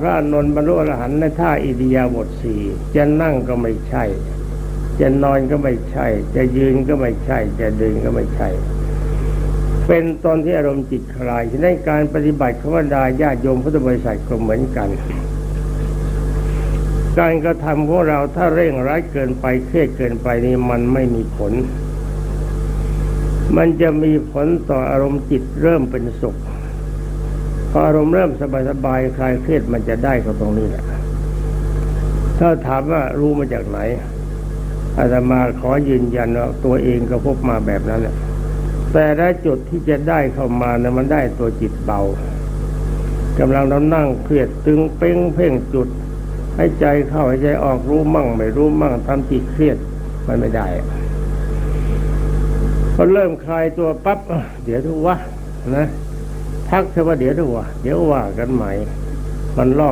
พระนนท์บรรลุอรหันต์ในท่าอิริยาบถสี่จะนั่งก็ไม่ใช่ จะนอนก็ไม่ใช่ จะยืนก็ไม่ใช่ จะเดินก็ไม่ใช่ เป็นตอนที่อารมณ์จิตคลายฉะนั้นการปฏิบัติของบรรดาญาติโยมพุทธบริษัทก็เหมือนกัน การกระทำของเราถ้าเร่งรัดเกินไปเครียดเกินไปนี่มันไม่มีผล มันจะมีผลต่ออารมณ์จิตเริ่มเป็นสุข พออารมณ์เริ่มสบายๆคลายเครียดมันจะได้ก็ตรงนี้แหละถ้าถามว่ารู้มาจากไหนอาตมาขอยืนยันว่าตัวเองก็พบมาแบบนั้นแหละแต่ละจุดที่จะได้เข้ามานะมันได้ตัวจิตเบากำลังเรานั่งเครียดตึงเป้งเพ่งจุดให้ใจเข้าให้ใจออกรู้มั่ง ไม่รู้มั่งทำจิตเครียดมันไม่ได้พอเริ่มคลายตัวปั๊บเดี๋ยวดูวะนะ ทักเถอว่าเดี๋ยวดูวะเดี๋ยวว่ากันใหม่มันล่อ